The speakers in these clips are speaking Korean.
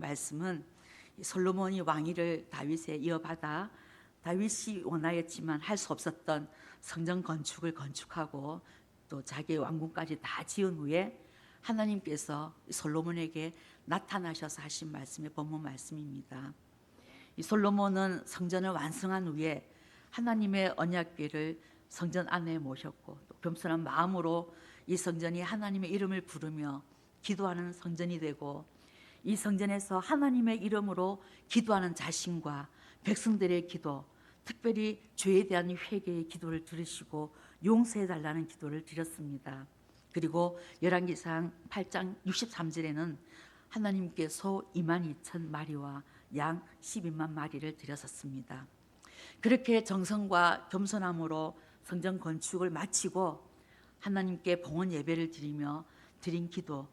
말씀은 이 솔로몬이 왕위를 다윗에 이어받아 다윗이 원하였지만 할 수 없었던 성전 건축을 건축하고 또 자기의 왕궁까지 다 지은 후에 하나님께서 이 솔로몬에게 나타나셔서 하신 말씀의 본문 말씀입니다. 이 솔로몬은 성전을 완성한 후에 하나님의 언약궤를 성전 안에 모셨고 또 겸손한 마음으로 이 성전이 하나님의 이름을 부르며 기도하는 성전이 되고 이 성전에서 하나님의 이름으로 기도하는 자신과 백성들의 기도, 특별히 죄에 대한 회개의 기도를 들으시고 용서해 달라는 기도를 드렸습니다. 그리고 열왕기상 8장 63절에는 하나님께 소 2만 2천 마리와 양 12만 마리를 드렸었습니다. 그렇게 정성과 겸손함으로 성전 건축을 마치고 하나님께 봉헌 예배를 드리며 드린 기도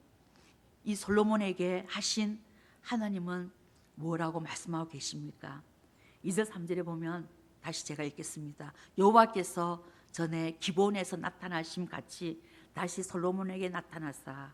이 솔로몬에게 하신 하나님은 뭐라고 말씀하고 계십니까? 2절 3절에 보면 다시 제가 읽겠습니다. 여호와께서 전에 기본에서 나타나심 같이 다시 솔로몬에게 나타나사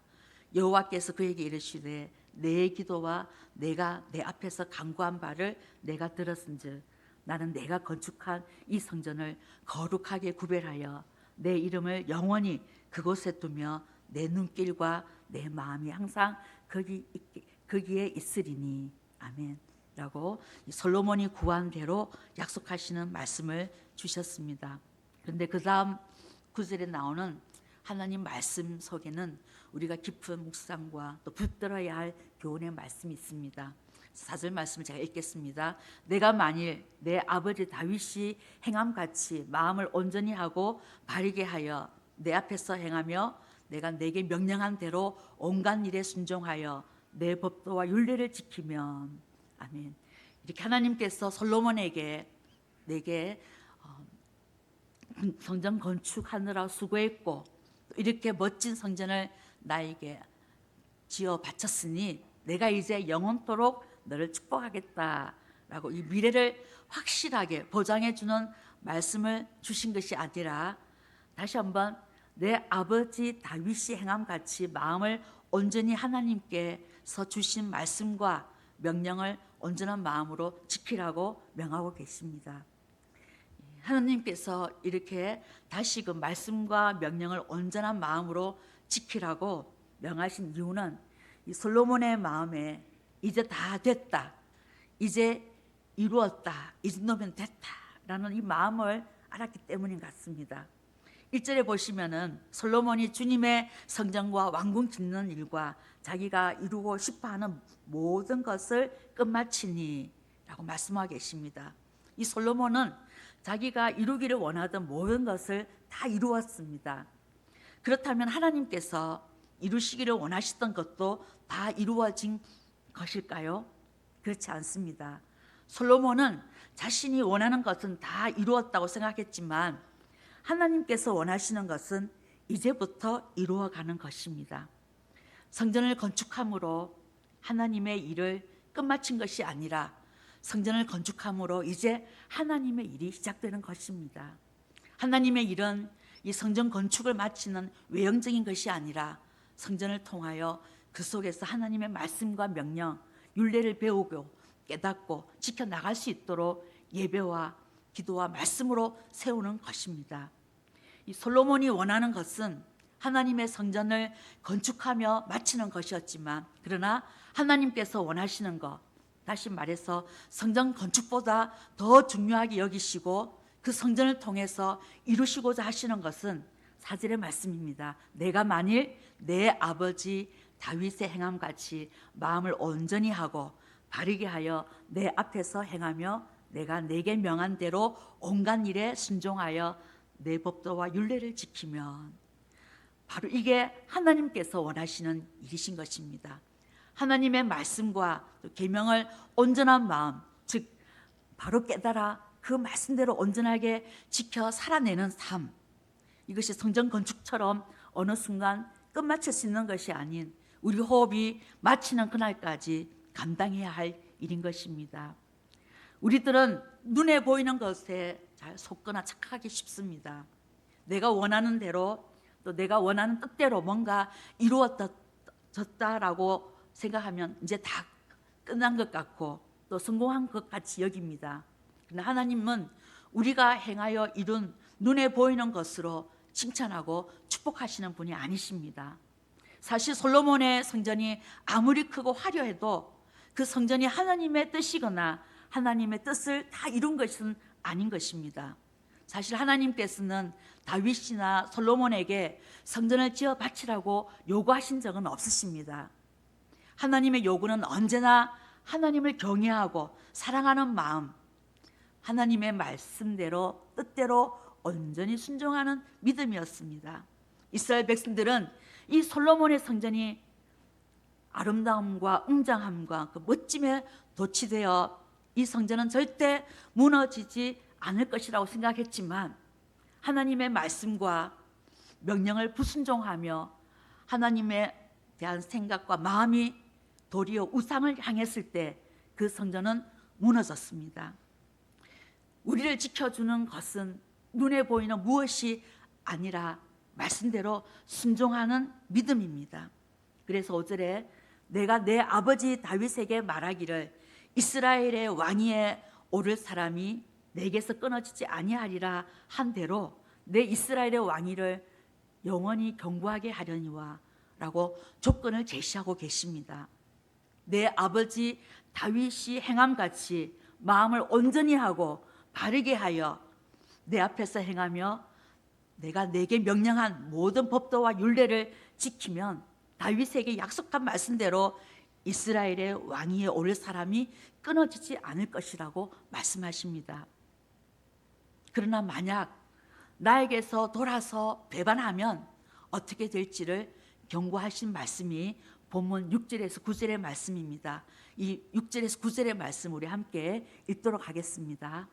여호와께서 그에게 이르시되 내 기도와 내가 내 앞에서 간구한 바를 내가 들었은즉 나는 내가 건축한 이 성전을 거룩하게 구별하여 내 이름을 영원히 그곳에 두며 내 눈길과 내 마음이 항상 거기 있- 거기에 있으리니 아멘. 라고 이 솔로몬이 구한 대로 약속하시는 말씀을 주셨습니다. 그런데 그 다음 구절에 나오는 하나님 말씀 속에는 우리가 깊은 묵상과 또 붙들어야 할 교훈의 말씀이 있습니다. 사절 말씀을 제가 읽겠습니다. 내가 만일 내 아버지 다윗이 행함 같이 마음을 온전히 하고 바르게 하여 내 앞에서 행하며 내가 내게 명령한 대로 온갖 일에 순종하여 내 법도와 율례를 지키면 아멘. 이렇게 하나님께서 솔로몬에게 내게 어, 성전 건축하느라 수고했고 또 이렇게 멋진 성전을 나에게 지어 바쳤으니 내가 이제 영원토록 너를 축복하겠다라고 이 미래를 확실하게 보장해 주는 말씀을 주신 것이 아니라 다시 한번 내 아버지 다윗이 행함 같이 마음을 온전히 하나님께서 주신 말씀과 명령을 온전한 마음으로 지키라고 명하고 계십니다. 하나님께서 이렇게 다시 그 말씀과 명령을 온전한 마음으로 지키라고 명하신 이유는 이 솔로몬의 마음에 이제 다 됐다. 이제 이루었다. 이 정도면 됐다라는 이 마음을 알았기 때문인 것 같습니다. 1절에 보시면은 솔로몬이 주님의 성전과 왕궁 짓는 일과 자기가 이루고 싶어 하는 모든 것을 끝마치니라고 말씀하고 계십니다. 이 솔로몬은 자기가 이루기를 원하던 모든 것을 다 이루었습니다. 그렇다면 하나님께서 이루시기를 원하시던 것도 다 이루어진 것일까요? 그렇지 않습니다. 솔로몬은 자신이 원하는 것은 다 이루었다고 생각했지만 하나님께서 원하시는 것은 이제부터 이루어가는 것입니다. 성전을 건축함으로 하나님의 일을 끝마친 것이 아니라 성전을 건축함으로 이제 하나님의 일이 시작되는 것입니다. 하나님의 일은 이 성전 건축을 마치는 외형적인 것이 아니라 성전을 통하여 그 속에서 하나님의 말씀과 명령, 윤례를 배우고 깨닫고 지켜 나갈 수 있도록 예배와 기도와 말씀으로 세우는 것입니다. 이 솔로몬이 원하는 것은 하나님의 성전을 건축하며 마치는 것이었지만 그러나 하나님께서 원하시는 것 다시 말해서 성전 건축보다 더 중요하게 여기시고 그 성전을 통해서 이루시고자 하시는 것은 사절의 말씀입니다. 내가 만일 내 아버지 다윗의 행함 같이 마음을 온전히 하고 바르게 하여 내 앞에서 행하며 내가 내게 명한 대로 온갖 일에 순종하여 내 법도와 윤례를 지키면 바로 이게 하나님께서 원하시는 일이신 것입니다. 하나님의 말씀과 또 계명을 온전한 마음, 즉 바로 깨달아 그 말씀대로 온전하게 지켜 살아내는 삶. 이것이 성전 건축처럼 어느 순간 끝마칠 수 있는 것이 아닌 우리 호흡이 마치는 그날까지 감당해야 할 일인 것입니다. 우리들은 눈에 보이는 것에 잘 속거나 착각하기 쉽습니다. 내가 원하는 대로 또 내가 원하는 뜻대로 뭔가 이루어졌다라고 생각하면 이제 다 끝난 것 같고 또 성공한 것 같이 여깁니다. 그러나 하나님은 우리가 행하여 이룬 눈에 보이는 것으로 칭찬하고 축복하시는 분이 아니십니다. 사실 솔로몬의 성전이 아무리 크고 화려해도 그 성전이 하나님의 뜻이거나 하나님의 뜻을 다 이룬 것은 아닌 것입니다. 사실 하나님께서는 다윗이나 솔로몬에게 성전을 지어 바치라고 요구하신 적은 없으십니다. 하나님의 요구는 언제나 하나님을 경외하고 사랑하는 마음, 하나님의 말씀대로 뜻대로 온전히 순종하는 믿음이었습니다. 이스라엘 백성들은 이 솔로몬의 성전이 아름다움과 웅장함과 그 멋짐에 도취되어 이 성전은 절대 무너지지 않을 것이라고 생각했지만 하나님의 말씀과 명령을 불순종하며 하나님에 대한 생각과 마음이 도리어 우상을 향했을 때 그 성전은 무너졌습니다. 우리를 지켜주는 것은 눈에 보이는 무엇이 아니라 말씀대로 순종하는 믿음입니다. 그래서 5절에 내가 내 아버지 다윗에게 말하기를 이스라엘의 왕위에 오를 사람이 내게서 끊어지지 아니하리라 한 대로 내 이스라엘의 왕위를 영원히 경고하게 하려니와 라고 조건을 제시하고 계십니다. 내 아버지 다윗이 행함 같이 마음을 온전히 하고 바르게 하여 내 앞에서 행하며 내가 내게 명령한 모든 법도와 율례를 지키면 다윗에게 약속한 말씀대로 이스라엘의 왕위에 오를 사람이 끊어지지 않을 것이라고 말씀하십니다. 그러나 만약 나에게서 돌아서 배반하면 어떻게 될지를 경고하신 말씀이 본문 6절에서 9절의 말씀입니다. 이 6절에서 9절의 말씀 우리 함께 읽도록 하겠습니다.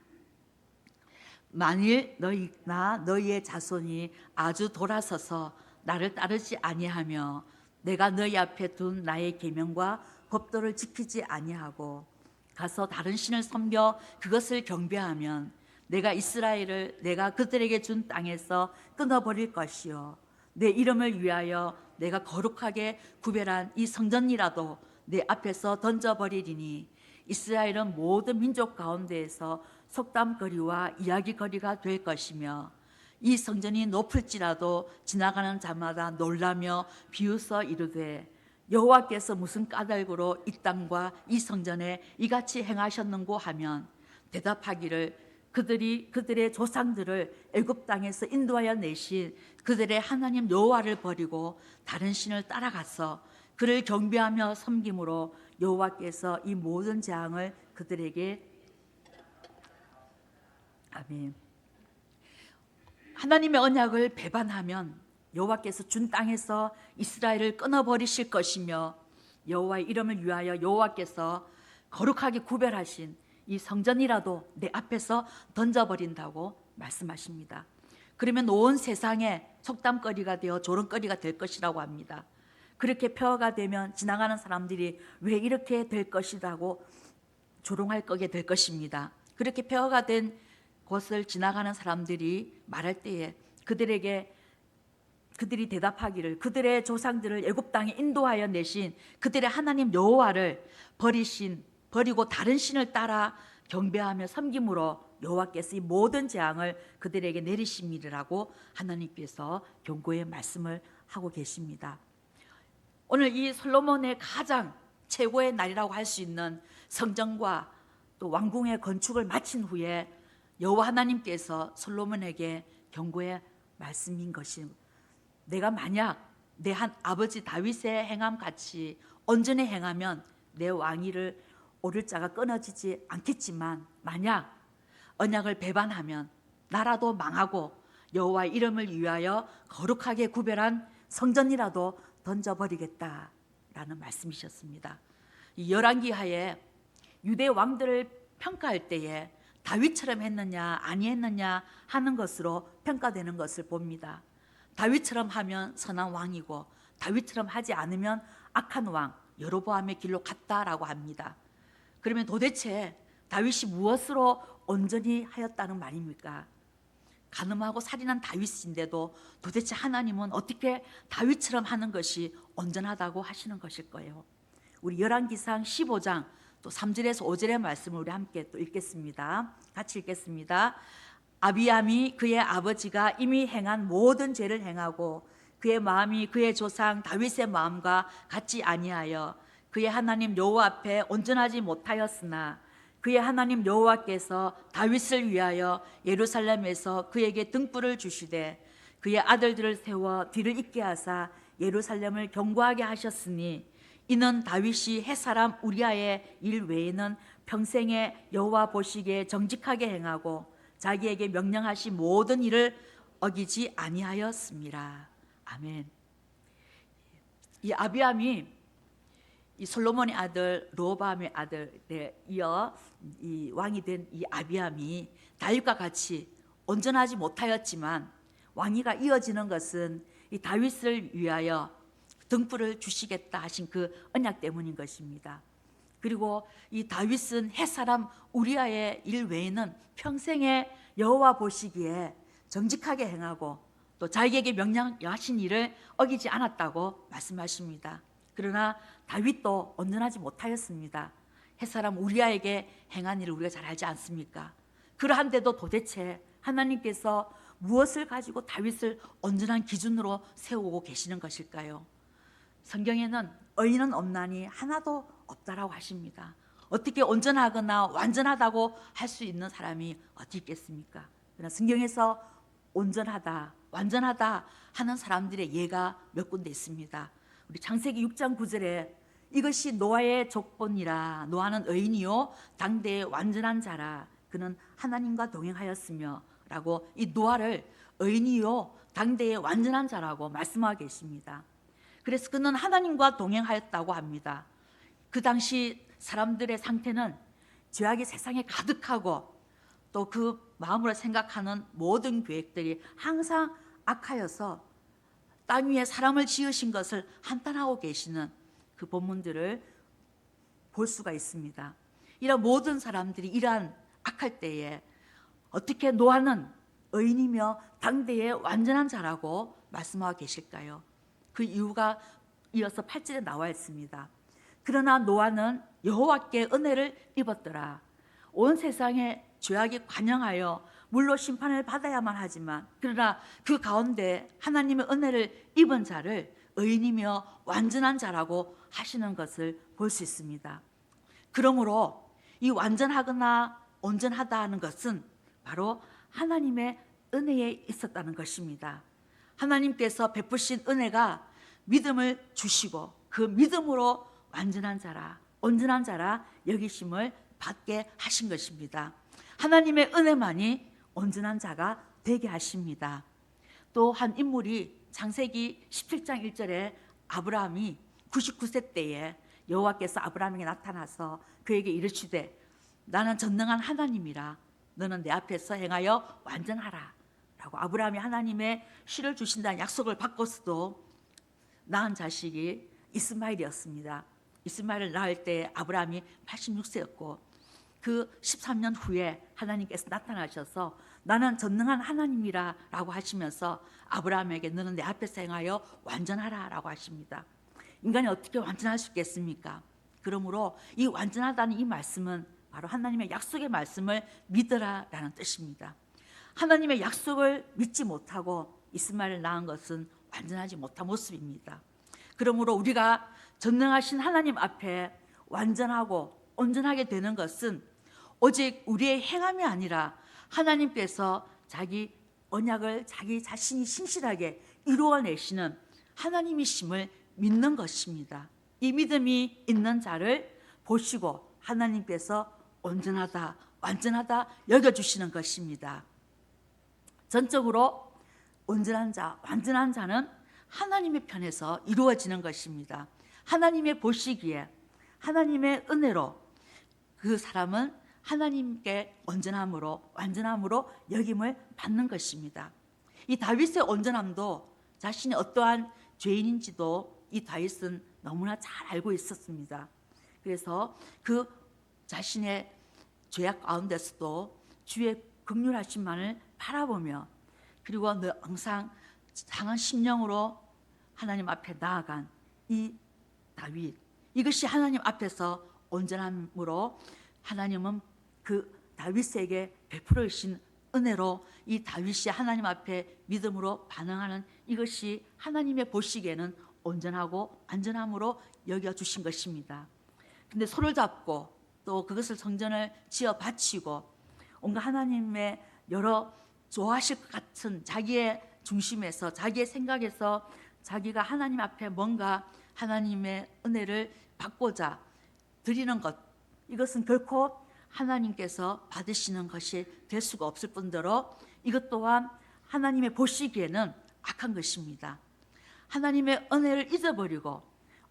만일 너희나 너희의 자손이 아주 돌아서서 나를 따르지 아니하며 내가 너희 앞에 둔 나의 계명과 법도를 지키지 아니하고 가서 다른 신을 섬겨 그것을 경배하면 내가 이스라엘을 내가 그들에게 준 땅에서 끊어버릴 것이요. 내 이름을 위하여 내가 거룩하게 구별한 이 성전이라도 내 앞에서 던져버리리니 이스라엘은 모든 민족 가운데에서 속담거리와 이야기거리가 될 것이며 이 성전이 높을지라도 지나가는 자마다 놀라며 비웃어 이르되 여호와께서 무슨 까닭으로 이 땅과 이 성전에 이같이 행하셨는고 하면 대답하기를 그들이 그들의 조상들을 애굽 땅에서 인도하여 내신 그들의 하나님 여호와를 버리고 다른 신을 따라가서 그를 경배하며 섬김으로 여호와께서 이 모든 재앙을 그들에게 아멘. 하나님의 언약을 배반하면 여호와께서 준 땅에서 이스라엘을 끊어버리실 것이며 여호와의 이름을 위하여 여호와께서 거룩하게 구별하신 이 성전이라도 내 앞에서 던져버린다고 말씀하십니다. 그러면 온 세상에 속담거리가 되어 조롱거리가 될 것이라고 합니다. 그렇게 폐허가 되면 지나가는 사람들이 왜 이렇게 될 것이라고 조롱할 거게 될 것입니다. 그렇게 폐허가 된 곳을 지나가는 사람들이 말할 때에 그들에게 그들이 대답하기를 그들의 조상들을 애굽 땅에 인도하여 내신 그들의 하나님 여호와를 버리신 버리고 다른 신을 따라 경배하며 섬김으로 여호와께서 이 모든 재앙을 그들에게 내리심이라고 하나님께서 경고의 말씀을 하고 계십니다. 오늘 이 솔로몬의 가장 최고의 날이라고 할 수 있는 성전과 또 왕궁의 건축을 마친 후에 여호와 하나님께서 솔로몬에게 경고의 말씀인 것이 내가 만약 내 한 아버지 다윗의 행함 같이 온전히 행하면 내 왕위를 오를 자가 끊어지지 않겠지만 만약 언약을 배반하면 나라도 망하고 여호와 이름을 위하여 거룩하게 구별한 성전이라도 던져버리겠다라는 말씀이셨습니다. 이 열왕기하에 유대 왕들을 평가할 때에 다윗처럼 했느냐 아니했느냐 하는 것으로 평가되는 것을 봅니다. 다윗처럼 하면 선한 왕이고 다윗처럼 하지 않으면 악한 왕 여로보암의 길로 갔다라고 합니다. 그러면 도대체 다윗이 무엇으로 온전히 하였다는 말입니까? 가늠하고 살인한 다윗인데도 도대체 하나님은 어떻게 다윗처럼 하는 것이 온전하다고 하시는 것일 거예요. 우리 열왕기상 15장 또 3절에서 5절의 말씀을 우리 함께 또 읽겠습니다. 같이 읽겠습니다. 아비암이 그의 아버지가 이미 행한 모든 죄를 행하고 그의 마음이 그의 조상 다윗의 마음과 같지 아니하여 그의 하나님 여호와 앞에 온전하지 못하였으나 그의 하나님 여호와께서 다윗을 위하여 예루살렘에서 그에게 등불을 주시되 그의 아들들을 세워 뒤를 잇게 하사 예루살렘을 경고하게 하셨으니 이는 다윗이 햇사람 우리아의 일 외에는 평생에 여호와 보시기에 정직하게 행하고 자기에게 명령하신 모든 일을 어기지 아니하였습니다. 아멘. 이 아비암이 이 솔로몬의 아들 로밤의 아들에 이어 이 왕이 된 이 아비암이 다윗과 같이 온전하지 못하였지만 왕위가 이어지는 것은 이 다윗을 위하여 등불을 주시겠다 하신 그 언약 때문인 것입니다. 그리고 이 다윗은 햇사람 우리아의 일 외에는 평생에 여호와 보시기에 정직하게 행하고 또 자기에게 명령하신 일을 어기지 않았다고 말씀하십니다. 그러나 다윗도 온전하지 못하였습니다. 햇사람 우리아에게 행한 일을 우리가 잘 알지 않습니까? 그러한데도 도대체 하나님께서 무엇을 가지고 다윗을 온전한 기준으로 세우고 계시는 것일까요? 성경에는 의인은 없나니 하나도 없다라고 하십니다. 어떻게 온전하거나 완전하다고 할 수 있는 사람이 어디 있겠습니까? 그러나 성경에서 온전하다, 완전하다 하는 사람들의 예가 몇 군데 있습니다. 우리 창세기 6장 9절에 이것이 노아의 족본이라 노아는 의인이요 당대의 완전한 자라 그는 하나님과 동행하였으며 라고 이 노아를 의인이요 당대의 완전한 자라고 말씀하고 계십니다. 그래서 그는 하나님과 동행하였다고 합니다. 그 당시 사람들의 상태는 죄악이 세상에 가득하고 또 그 마음으로 생각하는 모든 계획들이 항상 악하여서 땅 위에 사람을 지으신 것을 한탄하고 계시는 그 본문들을 볼 수가 있습니다. 이런 모든 사람들이 이러한 악할 때에 어떻게 노아는 의인이며 당대의 완전한 자라고 말씀하고 계실까요? 그 이유가 이어서 8절에 나와 있습니다. 그러나 노아는 여호와께 은혜를 입었더라. 온 세상에 죄악이 관영하여 물로 심판을 받아야만 하지만 그러나 그 가운데 하나님의 은혜를 입은 자를 의인이며 완전한 자라고 하시는 것을 볼 수 있습니다. 그러므로 이 완전하거나 온전하다 하는 것은 바로 하나님의 은혜에 있었다는 것입니다. 하나님께서 베푸신 은혜가 믿음을 주시고 그 믿음으로 완전한 자라, 온전한 자라 여기심을 받게 하신 것입니다. 하나님의 은혜만이 온전한 자가 되게 하십니다. 또 한 인물이 창세기 17장 1절에 아브라함이 99세 때에 여호와께서 아브라함에게 나타나서 그에게 이르시되 나는 전능한 하나님이라 너는 내 앞에서 행하여 완전하라 라고 아브라함이 하나님의 시를 주신다는 약속을 받고서도 낳은 자식이 이스마엘이었습니다. 이스마엘을 낳을 때 아브라함이 86세였고 그 13년 후에 하나님께서 나타나셔서 나는 전능한 하나님이라 라고 하시면서 아브라함에게 너는 내 앞에서 행하여 완전하라 라고 하십니다. 인간이 어떻게 완전할 수 있겠습니까? 그러므로 이 완전하다는 이 말씀은 바로 하나님의 약속의 말씀을 믿으라 라는 뜻입니다. 하나님의 약속을 믿지 못하고 이스마엘을 낳은 것은 완전하지 못한 모습입니다. 그러므로 우리가 전능하신 하나님 앞에 완전하고 온전하게 되는 것은 오직 우리의 행함이 아니라 하나님께서 자기 언약을 자기 자신이 신실하게 이루어내시는 하나님이심을 믿는 것입니다. 이 믿음이 있는 자를 보시고 하나님께서 온전하다, 완전하다 여겨주시는 것입니다. 전적으로 온전한 자, 완전한 자는 하나님의 편에서 이루어지는 것입니다. 하나님의 보시기에 하나님의 은혜로 그 사람은 하나님께 온전함으로 완전함으로 여김을 받는 것입니다. 이 다윗의 온전함도 자신이 어떠한 죄인인지도 이 다윗은 너무나 잘 알고 있었습니다. 그래서 그 자신의 죄악 가운데서도 주의 극률하심만을 바라보며 그리고 항상 상한 심령으로 하나님 앞에 나아간 이 다윗 이것이 하나님 앞에서 온전함으로 하나님은 그 다윗에게 베풀으신 은혜로 이 다윗이 하나님 앞에 믿음으로 반응하는 이것이 하나님의 보시기에는 온전하고 안전함으로 여겨 주신 것입니다. 근데 손을 잡고 또 그것을 성전을 지어 바치고 온갖 하나님의 여러 좋아하실 것 같은 자기의 중심에서 자기의 생각에서 자기가 하나님 앞에 뭔가 하나님의 은혜를 받고자 드리는 것 이것은 결코 하나님께서 받으시는 것이 될 수가 없을 뿐더러 이것 또한 하나님의 보시기에는 악한 것입니다. 하나님의 은혜를 잊어버리고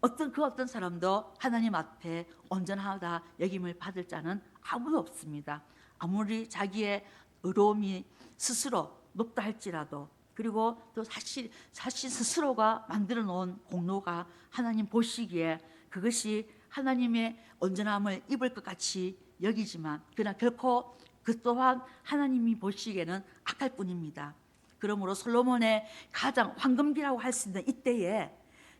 어떤 그 어떤 사람도 하나님 앞에 온전하다 여김을 받을 자는 아무도 없습니다. 아무리 자기의 의로움이 스스로 높다 할지라도 그리고 또 사실 사실 스스로가 만들어 놓은 공로가 하나님 보시기에 그것이 하나님의 온전함을 입을 것 같이 여기지만 그러나 결코 그 또한 하나님이 보시기에는 악할 뿐입니다. 그러므로 솔로몬의 가장 황금기라고 할 수 있는 이때에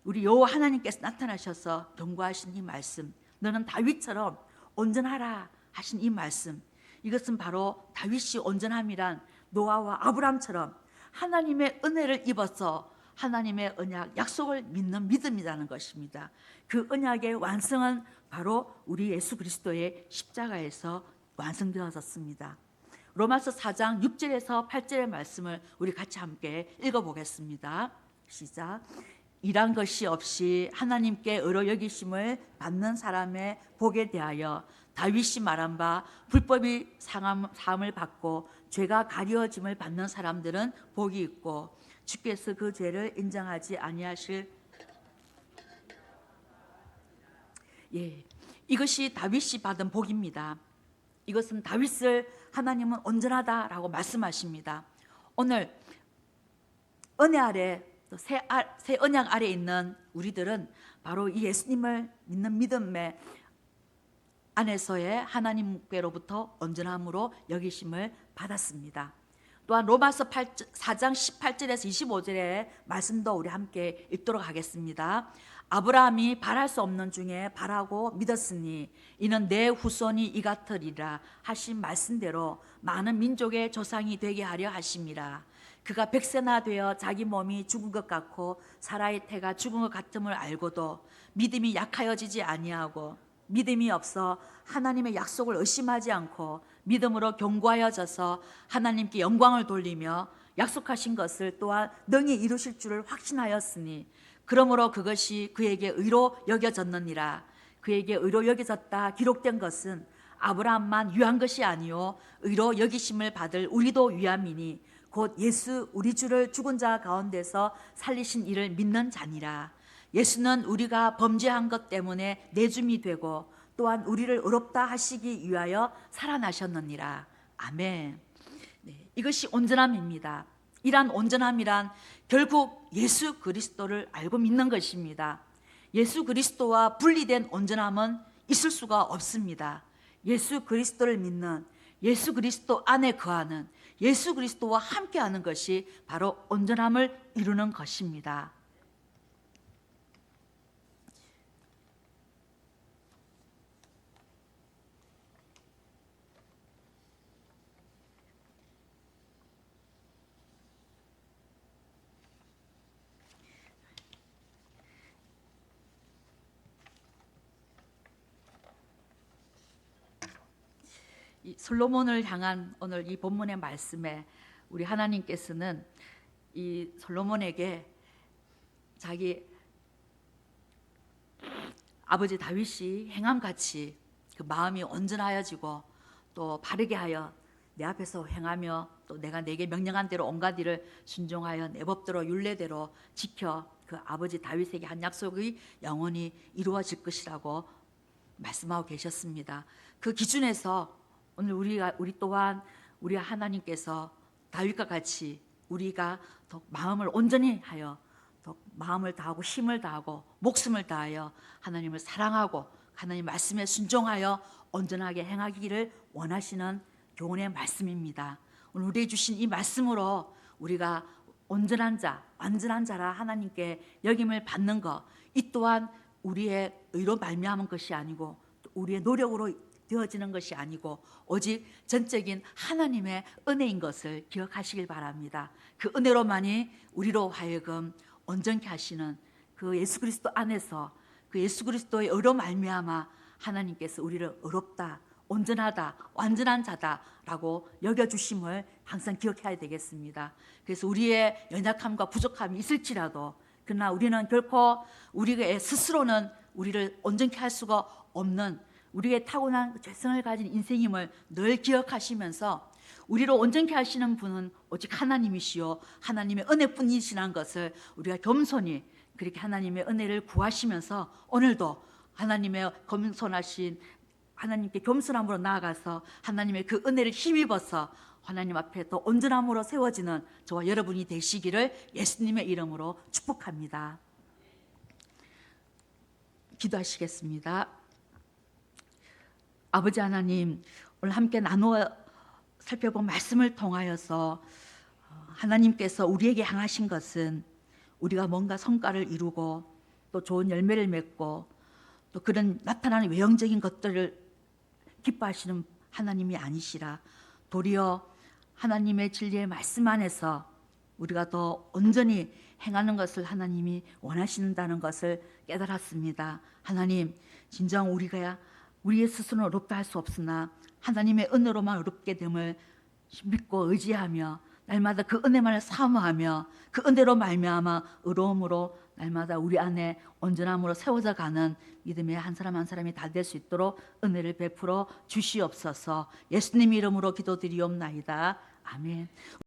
우리 여호와 하나님께서 나타나셔서 경고하신 이 말씀, 너는 다윗처럼 온전하라 하신 이 말씀, 이것은 바로 다윗이 온전함이란 노아와 아브람처럼 하나님의 은혜를 입어서 하나님의 언약, 약속을 믿는 믿음이라는 것입니다. 그 언약의 완성은 바로 우리 예수 그리스도의 십자가에서 완성되어졌습니다. 로마서 4장 6절에서 8절의 말씀을 우리 같이 함께 읽어보겠습니다. 시작. 일한 것이 없이 하나님께 의로 여기심을 받는 사람의 복에 대하여 다윗이 말한 바 불법이 상함, 사함을 받고 죄가 가려짐을 받는 사람들은 복이 있고 주께서 그 죄를 인정하지 아니하실 예 이것이 다윗이 받은 복입니다. 이것은 다윗을 하나님은 온전하다라고 말씀하십니다. 오늘 은혜 아래 또 새, 아, 새 언약 아래 있는 우리들은 바로 이 예수님을 믿는 믿음의 안에서의 하나님께로부터 온전함으로 여기심을 받았습니다. 또한 로마서 8, 4장 18절에서 25절의 말씀도 우리 함께 읽도록 하겠습니다. 아브라함이 바랄 수 없는 중에 바라고 믿었으니 이는 내 후손이 이 같으리라 하신 말씀대로 많은 민족의 조상이 되게 하려 하심이라. 그가 백세나 되어 자기 몸이 죽은 것 같고 사라의 태가 죽은 것 같음을 알고도 믿음이 약하여지지 아니하고 믿음이 없어 하나님의 약속을 의심하지 않고 믿음으로 견고하여져서 하나님께 영광을 돌리며 약속하신 것을 또한 능히 이루실 줄을 확신하였으니 그러므로 그것이 그에게 의로 여겨졌느니라. 그에게 의로 여겨졌다 기록된 것은 아브라함만 위한 것이 아니요 의로 여기심을 받을 우리도 위함이니 곧 예수 우리 주를 죽은 자 가운데서 살리신 이를 믿는 자니라 예수는 우리가 범죄한 것 때문에 내줌이 되고 또한 우리를 의롭다 하시기 위하여 살아나셨느니라. 아멘. 네, 이것이 온전함입니다. 이란 온전함이란 결국 예수 그리스도를 알고 믿는 것입니다. 예수 그리스도와 분리된 온전함은 있을 수가 없습니다. 예수 그리스도를 믿는 예수 그리스도 안에 거하는 예수 그리스도와 함께하는 것이 바로 온전함을 이루는 것입니다. 솔로몬을 향한 오늘 이 본문의 말씀에 우리 하나님께서는 이 솔로몬에게 자기 아버지 다윗이 행함같이 그 마음이 온전하여지고 또 바르게 하여 내 앞에서 행하며 또 내가 내게 명령한 대로 온갖 일을 순종하여 내 법대로 율례대로 지켜 그 아버지 다윗에게 한 약속이 영원히 이루어질 것이라고 말씀하고 계셨습니다. 그 기준에서 오늘 우리가 우리 또한 우리 하나님께서 다윗과 같이 우리가 더 마음을 온전히 하여 더 마음을 다하고 힘을 다하고 목숨을 다하여 하나님을 사랑하고 하나님 말씀에 순종하여 온전하게 행하기를 원하시는 교훈의 말씀입니다. 오늘 우리에 주신 이 말씀으로 우리가 온전한 자, 완전한 자라 하나님께 여김을 받는 것, 이 또한 우리의 의로 말미암은 것이 아니고 우리의 노력으로 되어지는 것이 아니고 오직 전적인 하나님의 은혜인 것을 기억하시길 바랍니다. 그 은혜로만이 우리로 하여금 온전케 하시는 그 예수 그리스도 안에서 그 예수 그리스도의 의로 말미암아 하나님께서 우리를 의롭다, 온전하다, 완전한 자다라고 여겨 주심을 항상 기억해야 되겠습니다. 그래서 우리의 연약함과 부족함이 있을지라도 그러나 우리는 결코 우리의 스스로는 우리를 온전케 할 수가 없는 우리의 타고난 죄성을 가진 인생임을 늘 기억하시면서 우리를 온전케 하시는 분은 오직 하나님이시요 하나님의 은혜뿐이시라는 것을 우리가 겸손히 그렇게 하나님의 은혜를 구하시면서 오늘도 하나님의 겸손하신 하나님께 겸손함으로 나아가서 하나님의 그 은혜를 힘입어서 하나님 앞에 더 온전함으로 세워지는 저와 여러분이 되시기를 예수님의 이름으로 축복합니다. 기도하시겠습니다. 아버지 하나님, 오늘 함께 나누어 살펴본 말씀을 통하여서 어, 하나님께서 우리에게 향하신 것은 우리가 뭔가 성과를 이루고 또 좋은 열매를 맺고 또 그런 나타나는 외형적인 것들을 기뻐하시는 하나님이 아니시라 도리어 하나님의 진리의 말씀 안에서 우리가 더 온전히 행하는 것을 하나님이 원하신다는 것을 깨달았습니다. 하나님, 진정 우리가 우리의 스스로는 어렵다 할 수 없으나 하나님의 은혜로만 어렵게 됨을 믿고 의지하며 날마다 그 은혜만을 사모하며 그 은혜로 말미암아 의로움으로 날마다 우리 안에 온전함으로 세워져 가는 믿음의 한 사람 한 사람이 다 될 수 있도록 은혜를 베풀어 주시옵소서. 예수님 이름으로 기도드리옵나이다. 아멘.